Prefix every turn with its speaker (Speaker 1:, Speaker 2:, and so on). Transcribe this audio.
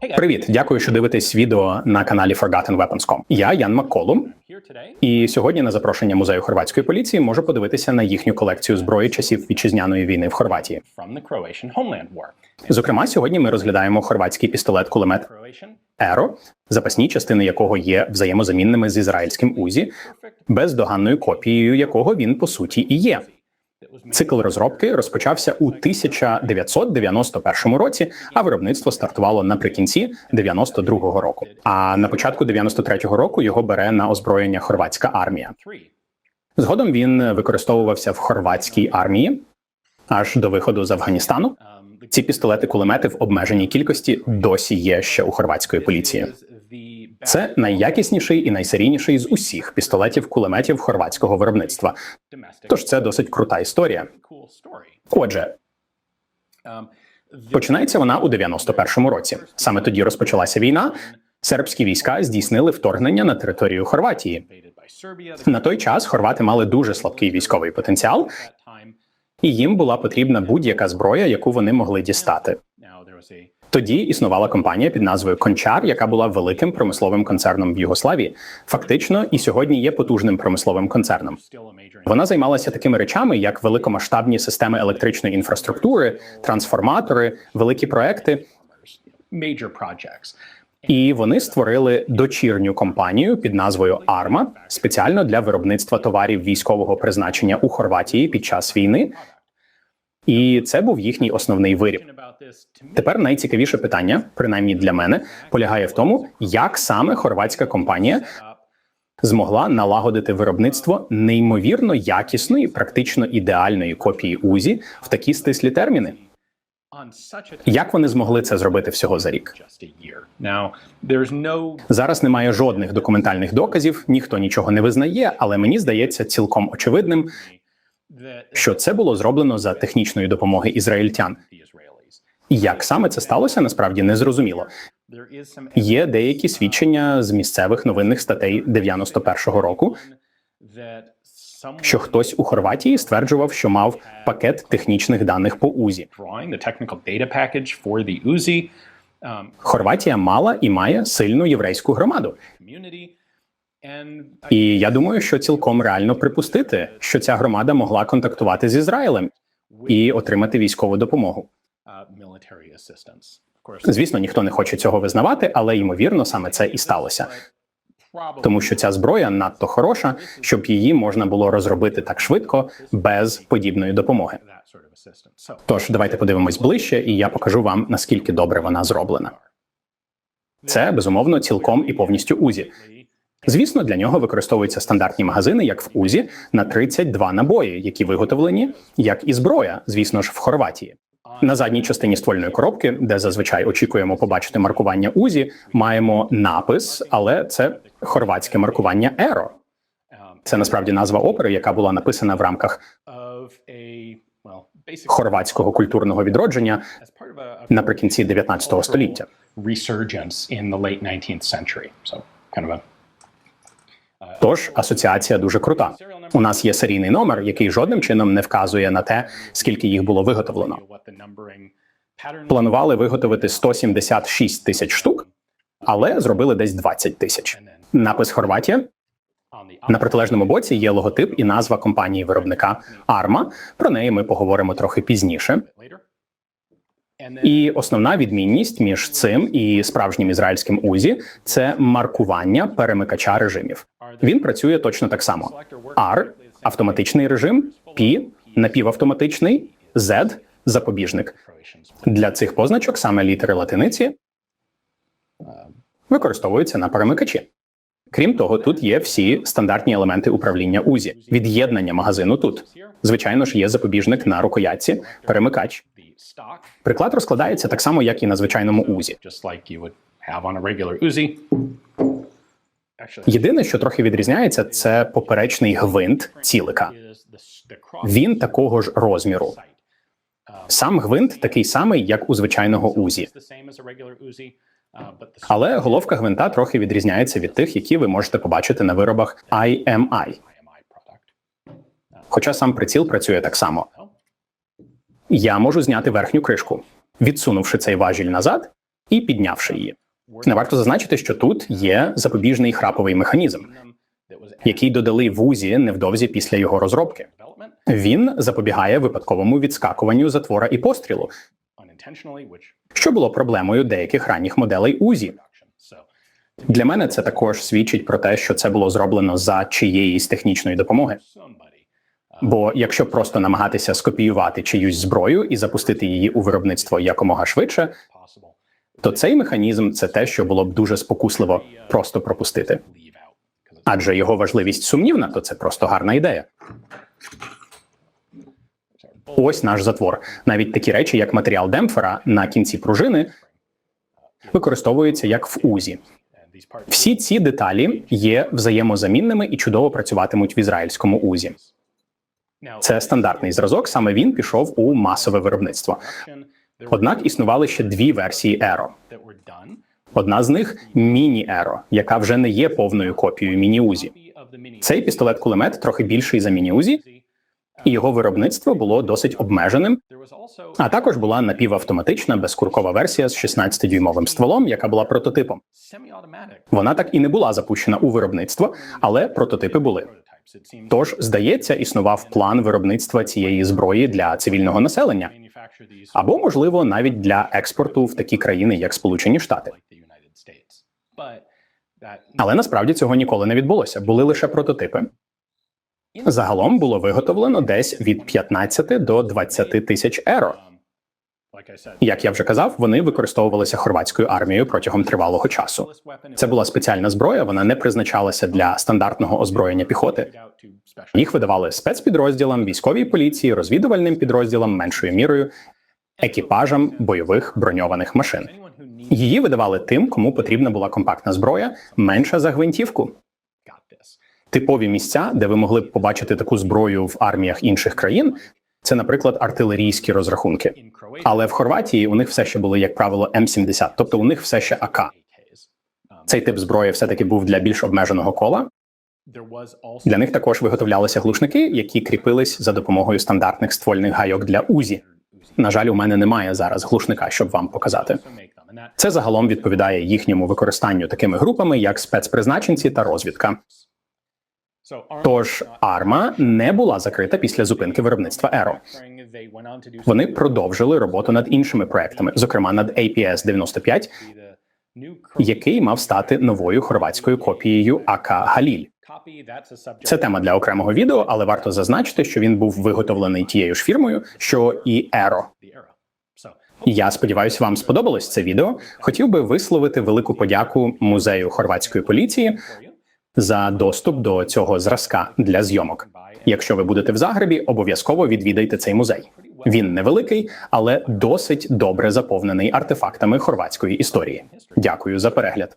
Speaker 1: Привіт, дякую, що дивитесь відео на каналі ForgottenWeapons.com. Я Ян Макколум, і сьогодні на запрошення музею хорватської поліції можу подивитися на їхню колекцію зброї часів вітчизняної війни в Хорватії. Зокрема, сьогодні ми розглядаємо хорватський пістолет-кулемет Еро, запасні частини якого є взаємозамінними з ізраїльським УЗІ, бездоганною копією якого він по суті і є. Цикл розробки розпочався у 1991 році, а виробництво стартувало наприкінці 92-го року. А на початку 93-го року його бере на озброєння хорватська армія. Згодом він використовувався в хорватській армії аж до виходу з Афганістану. Ці пістолети-кулемети в обмеженій кількості досі є ще у хорватської поліції. Це найякісніший і найсерійніший з усіх пістолетів-кулеметів хорватського виробництва. Тож це досить крута історія. Отже, починається вона у 91-му році. Саме тоді розпочалася війна. Сербські війська здійснили вторгнення на територію Хорватії. На той час хорвати мали дуже слабкий військовий потенціал, і їм була потрібна будь-яка зброя, яку вони могли дістати. Тоді існувала компанія під назвою Кончар, яка була великим промисловим концерном в Югославії. Фактично, і сьогодні є потужним промисловим концерном. Вона займалася такими речами, як великомасштабні системи електричної інфраструктури, трансформатори, великі проекти. І вони створили дочірню компанію під назвою Арма спеціально для виробництва товарів військового призначення у Хорватії під час війни. І це був їхній основний виріб. Тепер найцікавіше питання, принаймні для мене, полягає в тому, як саме хорватська компанія змогла налагодити виробництво неймовірно якісної, практично ідеальної копії УЗІ в такі стислі терміни. Як вони змогли це зробити всього за рік? Зараз немає жодних документальних доказів, ніхто нічого не визнає, але мені здається цілком очевидним, що це було зроблено за технічної допомоги ізраїльтян. І Як саме це сталося, насправді не зрозуміло. Є деякі свідчення з місцевих новинних статей 91-го року, що хтось у Хорватії стверджував, що мав пакет технічних даних по УЗІ. Хорватія мала і має сильну єврейську громаду. І я думаю, що цілком реально припустити, що ця громада могла контактувати з Ізраїлем і отримати військову допомогу. Звісно, ніхто не хоче цього визнавати, але ймовірно, саме це і сталося. Тому що ця зброя надто хороша, щоб її можна було розробити так швидко без подібної допомоги. Тож давайте подивимось ближче, і я покажу вам наскільки добре вона зроблена. Це безумовно цілком і повністю узі. Звісно, для нього використовуються стандартні магазини, як в УЗІ, на 32 набої, які виготовлені як і зброя, звісно ж, в Хорватії. На задній частині ствольної коробки, де зазвичай очікуємо побачити маркування УЗІ, маємо напис, але це хорватське маркування Еро. Це насправді назва опери, яка була написана в рамках хорватського культурного відродження наприкінці 19 століття. Тож асоціація дуже крута. У нас є серійний номер, який жодним чином не вказує на те, скільки їх було виготовлено. Планували виготовити 176 тисяч штук, але зробили десь 20 тисяч. Напис Хорватія на протилежному боці є логотип і назва компанії виробника Арма. Про неї ми поговоримо трохи пізніше. І основна відмінність між цим і справжнім ізраїльським УЗІ це маркування перемикача режимів. Він працює точно так само: R – автоматичний режим, P – напівавтоматичний, Z – запобіжник. Для цих позначок саме літери латиниці використовуються на перемикачі. Крім того, тут є всі стандартні елементи управління УЗІ. Від'єднання магазину тут. Звичайно ж, є запобіжник на рукоятці, перемикач. Приклад розкладається так само, як і на звичайному УЗІ. Єдине, що трохи відрізняється, це поперечний гвинт цілика. Він такого ж розміру. Сам гвинт такий самий, як у звичайного УЗІ.
Speaker 2: Uh,
Speaker 1: Але головка гвинта трохи відрізняється від тих, які ви можете побачити на виробах. IMI. Хоча сам приціл працює так само. Я можу зняти верхню кришку. Відсунувши цей важіль назад, і піднявши її. Не варто зазначити, що тут є запобіжний храповий механізм, який додали в УЗІ невдовзі після його розробки. Він запобігає випадковому відскакуванню затвора і пострілу, що було проблемою деяких ранніх моделей УЗІ. Для мене це також свідчить про те, що це було зроблено за чиєїсь технічної допомоги. Бо якщо просто намагатися скопіювати чиюсь зброю і запустити її у виробництво якомога швидше, то цей механізм це те, що було б дуже спокусливо просто пропустити. Адже його важливість сумнівна, то це просто гарна ідея. Ось наш затвор. Навіть такі речі, як матеріал демпфера на кінці пружини, використовуються як в УЗІ. Всі ці деталі є взаємозамінними і чудово працюватимуть в ізраїльському УЗІ. Це стандартний зразок, саме він пішов у масове виробництво. Однак існували ще дві версії Еро. Одна з них міні Еро, яка вже не є повною копією міні Узі. Цей пістолет-кулемет трохи більший за міні Узі, і його виробництво було досить обмеженим. А також була напівавтоматична безкуркова версія з 16-дюймовим стволом, яка була прототипом. Вона так і не була запущена у виробництво, але прототипи були. Тож, здається, існував план виробництва цієї зброї для цивільного населення, або, можливо, навіть для експорту в такі країни, як Сполучені Штати. Але насправді цього ніколи не відбулося. Були лише прототипи. Загалом було виготовлено десь від 15 до 20 тисяч еро. Як я вже казав, вони використовувалися хорватською армією протягом тривалого часу. Це була спеціальна зброя, вона не призначалася для стандартного озброєння піхоти. Їх видавали спецпідрозділам, військовій поліції, розвідувальним підрозділам меншою мірою, екіпажам бойових броньованих машин. Її видавали тим, кому потрібна була компактна зброя, менша за гвинтівку. Типові місця, де ви могли б побачити таку зброю в арміях інших країн, це, наприклад, артилерійські розрахунки. Але в Хорватії у них все ще були, як правило, М70, тобто у них все ще АК. Цей тип зброї все таки був для більш обмеженого кола. Для них також виготовлялися глушники, які кріпились за допомогою стандартних ствольних гайок для УЗІ. На жаль, у мене немає зараз глушника, щоб вам показати. Це загалом відповідає їхньому використанню такими групами, як спецпризначенці та розвідка. Тож арма не була закрита після зупинки виробництва Еро. Вони продовжили роботу над іншими проектами, зокрема над APS 95 який мав стати новою хорватською копією АК Галіль. Це тема для окремого відео, але варто зазначити, що він був виготовлений тією ж фірмою, що і Еро. Я сподіваюся, вам сподобалось це відео. Хотів би висловити велику подяку музею хорватської поліції за доступ до цього зразка для зйомок. Якщо ви будете в Загребі, обов'язково відвідайте цей музей. Він невеликий, але досить добре заповнений артефактами хорватської історії. Дякую за перегляд.